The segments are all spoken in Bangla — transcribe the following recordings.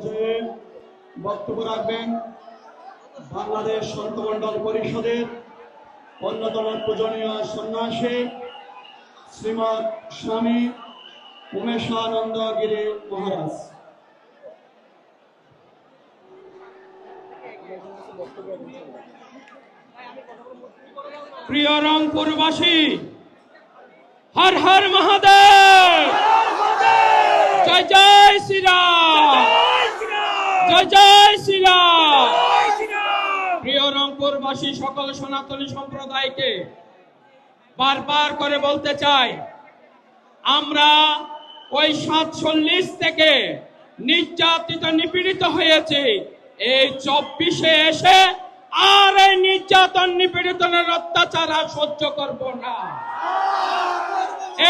পর্যায়ে বক্তব্য রাখবেন বাংলাদেশ সন্তমণ্ডল পরিষদের অন্যতম পূজনীয় সন্ন্যাসী শ্রীমৎ স্বামী উমেশানন্দ গিরি মহারাজ। প্রিয় রংপুরবাসী হর হর মহাদেব! জয় জয় শ্রীরাম! জয় জয় শ্রীরাম! প্রিয় রংপুরবাসী সকল সনাতনী সম্প্রদায়কে বারবার করে বলতে চাই আমরা ওই সাতচল্লিশ থেকে নির্যাতিত নিপীড়িত হয়েছে। এই চব্বিশে এসে আর এই নির্যাতন নিপীড়িতনের অত্যাচার আর সহ্য করব না।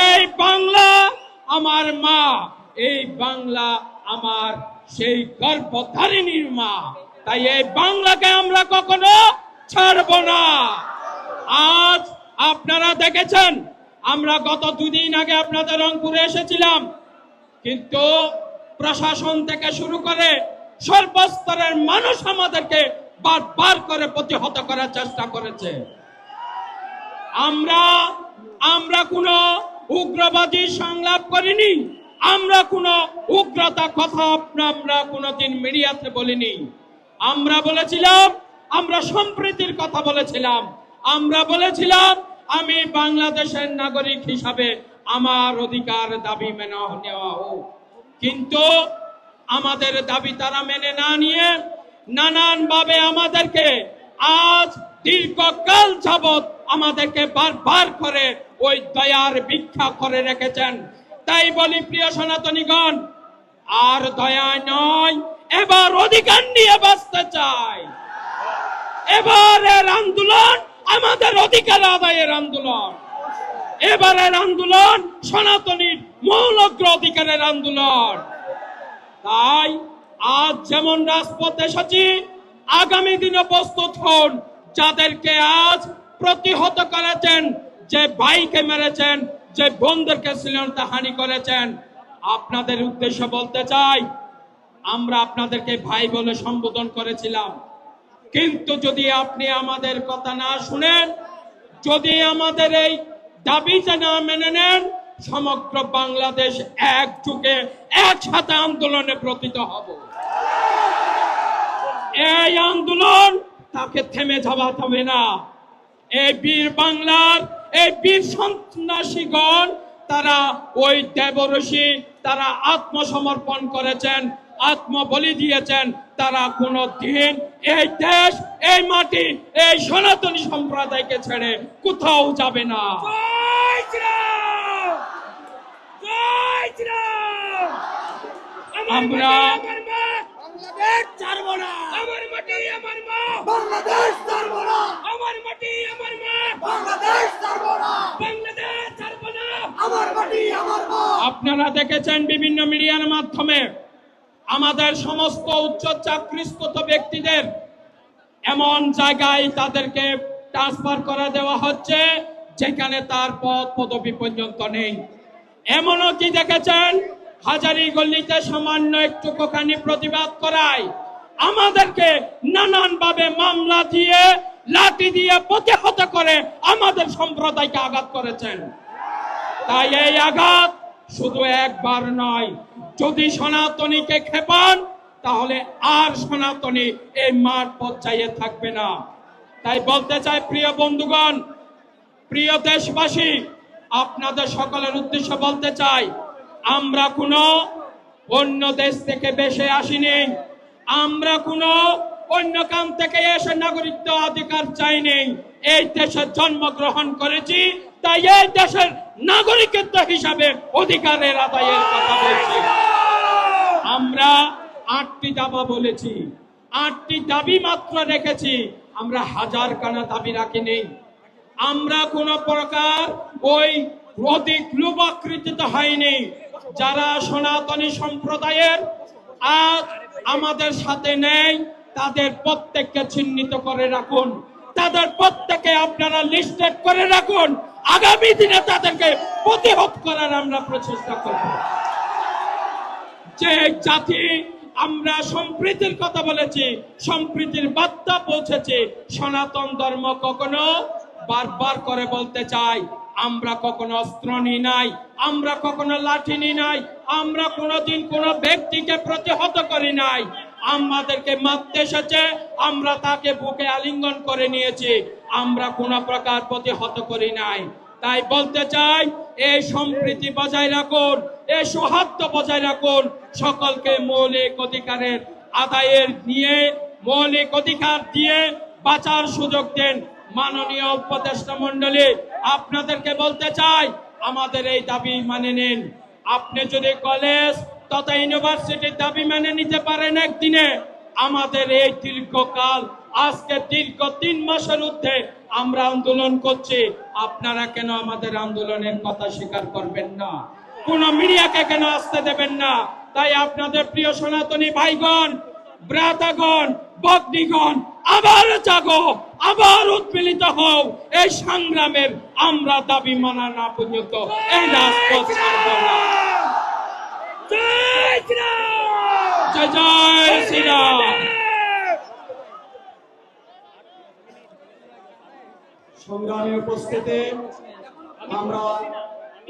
এই বাংলা আমার মা এই বাংলা আমার সেই গর্ভধারিণীর মা তাই এই বাংলাকে আমরা কখনো ছাড়ব না। আজ আপনারা দেখেছেন, আমরা গত দুদিন আগে আপনাদের রংপুরে এসেছিলাম। কিন্তু প্রশাসন থেকে শুরু করে সর্বস্তরের মানুষ আমাদেরকে বারবার করে প্রতিহত করার চেষ্টা করেছে। আমরা আমরা কোনো উগ্রবাদী সংলাপ করিনি। আমরা কোনো উগ্রতা কথা আমরা কোনোদিন মিডিয়াতে বলিনি। আমরা বলেছিলাম, আমরা সম্প্রীতির কথা বলেছিলাম। আমরা বলেছিলাম, আমি বাংলাদেশের নাগরিক হিসাবে আমার অধিকার দাবি মেনে নেওয়া হোক। কিন্তু আমাদের দাবি তারা মেনে না নিয়ে নানান ভাবে আমাদেরকে আজ দীর্ঘকাল যাবৎ আমাদেরকে বারবার করে ওই দয়ার ভিক্ষা করে রেখেছেন। তাই বলি প্রিয় সনাতনীগণ, আর দয়া নয়, এবার অধিকার নিয়ে বাঁচতে চাই। এবারের আন্দোলন আমাদের অধিকার আদায়ের আন্দোলন। এবারের আন্দোলন সনাতনীর মৌলগ্র অধিকারের আন্দোলন। তাই আজ যেমন রাজপথ এসেছি, আগামী দিনে প্রস্তুত হন, যাদেরকে আজ প্রতিহত করেছেন, যে ভাইকে মেরেছেন যে বোনদেরকে শ্রীলঙ্কা হানি করেছেন, আপনাদের উদ্দেশ্য বলতে চাই, আমরা আপনাদেরকে ভাই বলে সম্বোধন করেছিলাম। কিন্তু যদি আপনি আমাদের কথা না শুনেন, যদি আমাদের এই দাবিটা না মেনে নেন, সমগ্র বাংলাদেশ একযুগে একসাথে আন্দোলনে প্রতীত হব। এই আন্দোলন তাকে থেমে যাওয়া হবে না। এই বীর বাংলার এই বীর সন্ন্যাসীগণ তারা ওই দেবরসী তারা আত্মসমর্পণ করেছেন আত্মবলি দিয়েছেন। তারা কোনো দিন এই দেশ এই মাটি এই সনাতনী সম্প্রদায়কে ছেড়ে কোথাও যাবে না। আমরা আমার মা! বাংলাদেশ ছাড়বো না। আমার মাটি আমার মা! বাংলাদেশ আমার মাটি আমার মা! বাংলাদেশ ছাড়বো না। বাংলাদেশ ছাড়বো না। আমার মাটি আমার মা আপনারা দেখেছেন বিভিন্ন মিডিয়ার মাধ্যমে আমাদের সমস্ত উচ্চ চাকরিস্কৃত ব্যক্তিদের এমন জায়গায় তাদেরকে ট্রান্সফার করে দেওয়া হচ্ছে যেখানে তার পদ পদবি পর্যন্ত নেই। এমনও কি দেখেছেন? হাজারি গল্লিতে সামান্য একটুখানি প্রতিবাদ করায় আমাদেরকে নানান ভাবে মামলা দিয়ে লাঠি দিয়ে প্রতিহত করে আমাদের সম্প্রদায়কে আঘাত করেছেন। তাই এই আঘাত শুধু একবার নয়, যদি সনাতনীকে খেপান, তাহলে আর সনাতনী এই মাঠ পর্যায়ে থাকবে না। তাই বলতে চাই, প্রিয় বন্ধুগণ, প্রিয় দেশবাসী, আপনাদের সকলের উদ্দেশ্য বলতে চাই, আমরা কোনো অন্য দেশ থেকে বেশে আসিনি। আমরা কোনো অন্য কান থেকে এসে নাগরিকত্ব অধিকার চাইনি এই দেশে জন্মগ্রহণ করেছি, তাই এই দেশের নাগরিকত্ব হিসাবে অধিকারের আদায়ের কথা বলছি। আমরা আটটি দাবা বলেছি। আটটি দাবি মাত্র রেখেছি। আমরা হাজার কানা দাবি রাখি নেই। আমরা কোন প্রকার ওই অধিক লোভাকৃতিত হয়নি। যারা সনাতনী সম্প্রদায়ের আজ আমাদের সাথে নেই তাদের প্রত্যেককে চিহ্নিত করে রাখুন। তাদের প্রত্যেকে আপনারা লিস্টেড করে রাখুন। আগামী দিনে তাদেরকে প্রতিহত করার আমরা প্রচেষ্টা করব। যে জাতি আমরা সম্প্রীতির কথা বলেছি, সম্প্রীতির বার্তা পৌঁছেছে, সনাতন ধর্ম কখনো বারবার করে বলতে চাই, আমরা কখনো অস্ত্র নিই নাই, আমরা কখনো লাঠি নিই নাই, আমরা কোনোদিন কোনো ব্যক্তিকে প্রতিহত করি নাই। আমাদেরকে মারতে এসেছে, আমরা তাকে বুকে আলিঙ্গন করে নিয়েছি, আমরা কোনো প্রকার প্রতিহত করি নাই। তাই বলতে চাই এই সম্প্রীতি বজায় রাখুন এই সৌহার্দ্য বজায় রাখুন, সকলকে মৌলিক অধিকারের আদায়ের নিয়ে, মৌলিক অধিকার দিয়ে বাঁচার সুযোগ দেন মাননীয় উপদেষ্টা মন্ডলী আপনাদেরকে বলতে চাই, আমাদের এই দাবি মানে নিন। আপনি যদি কলেজ তথা ইউনিভার্সিটির দাবি মেনে নিতে পারেন একদিনে। আমাদের এই দীর্ঘকাল, আজকে দীর্ঘ তিন মাসের ঊর্ধ্বে আমরা আন্দোলন করছি। আপনারা কেন আমাদের আন্দোলনের কথা স্বীকার করবেন না? কোন মিডিয়াকে কেন আসতে দেবেন না? তাই আপনাদের প্রিয় সনাতনী ভাইগণ ব্রাতাগণ ভগ্নীগণ, আবার জাগো, আবার উৎপীড়িত হও। এই সংগ্রামের আমরা দাবি মানা না পর্যন্ত। এই রাজপথ ছাড়ব না। জয় জয় শ্রীরাম! সংগ্রামী উপস্থিতি আমরা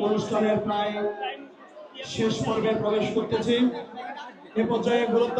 অনুষ্ঠানের প্রায় শেষ পর্বে প্রবেশ করতেছি। এ পর্যায়ে গুরুত্ব